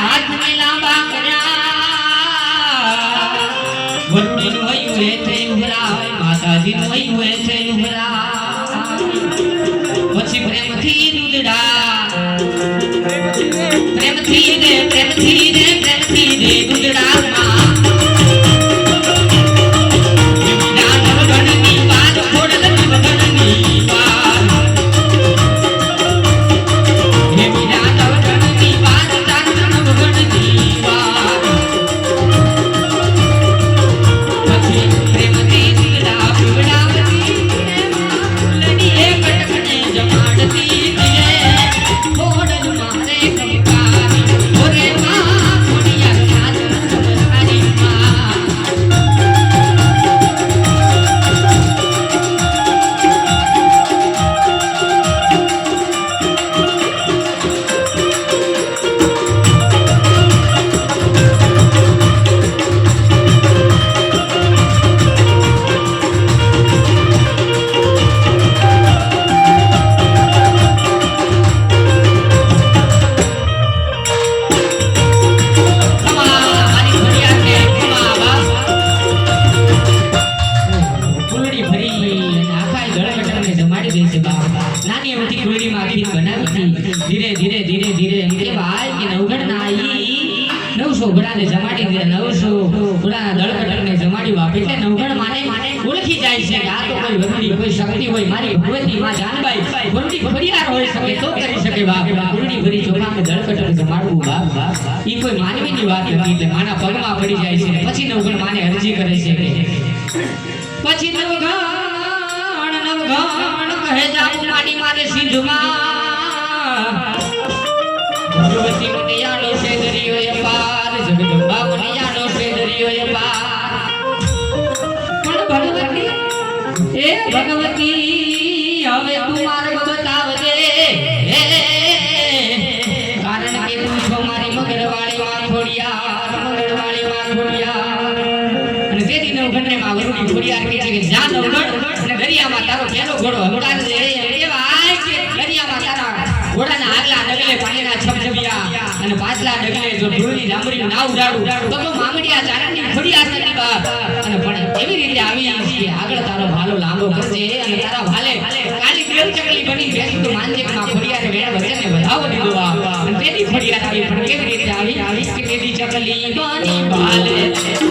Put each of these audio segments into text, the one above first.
હાથ ને લાંબા કર્યા વરુડીનું હૈયું હે છે માતાજી નું હૈયું હે છે ઉભરા પછી પ્રેમથી દૂધડા. પ્રેમથી રે પ્રેમથી રે પ્રેમથી રે દૂધડામાં દે માને માને ઓળખી જાય છે માના પડી જાય છે. પછી નવગણ માને અરજી કરે છે પછી નવગણ નવગણ કહે જાઉં માડી મારે સિંધુમાં. ભગવતી, હવે તું મારે બતાવજે. કારણ કે તું છો મારી મગરવાળી વાઘોડિયાર મગરવાળી વાઘોડિયાર. અને તેથી અને દરિયામાં પાછલા ડગલે જો ના ઉડાડું, તો તો મામડિયા ચારણની ખોડિયાર નથી બાપ. એવી રીતે આવી છે આગળ તારો ભાલો લાંબો કરજે અને તારા ભાલે કાલી ગ્રેલ ચકલી બની બેસી તો માનજે કે માં ખોડિયાર વેણ વચને વધાવો દીધો બાપ અને તેથી ખોડિયાર આવી પણ કેવી રીતે આવી કે તેથી ચકલી બની ભાલે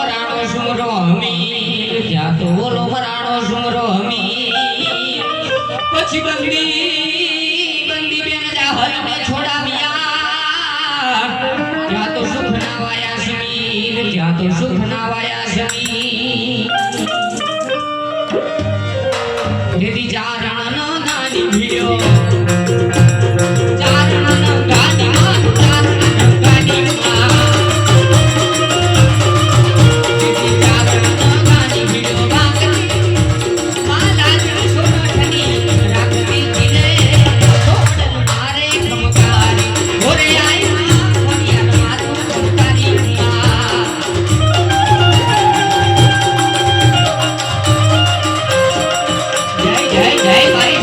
વરાણો સુમરો ત્યાં તો બોલો વરાણો સુમરો પછી બંદી બંદી બેન સમીર ત્યાં તો સુખ ના જા sorry, sorry.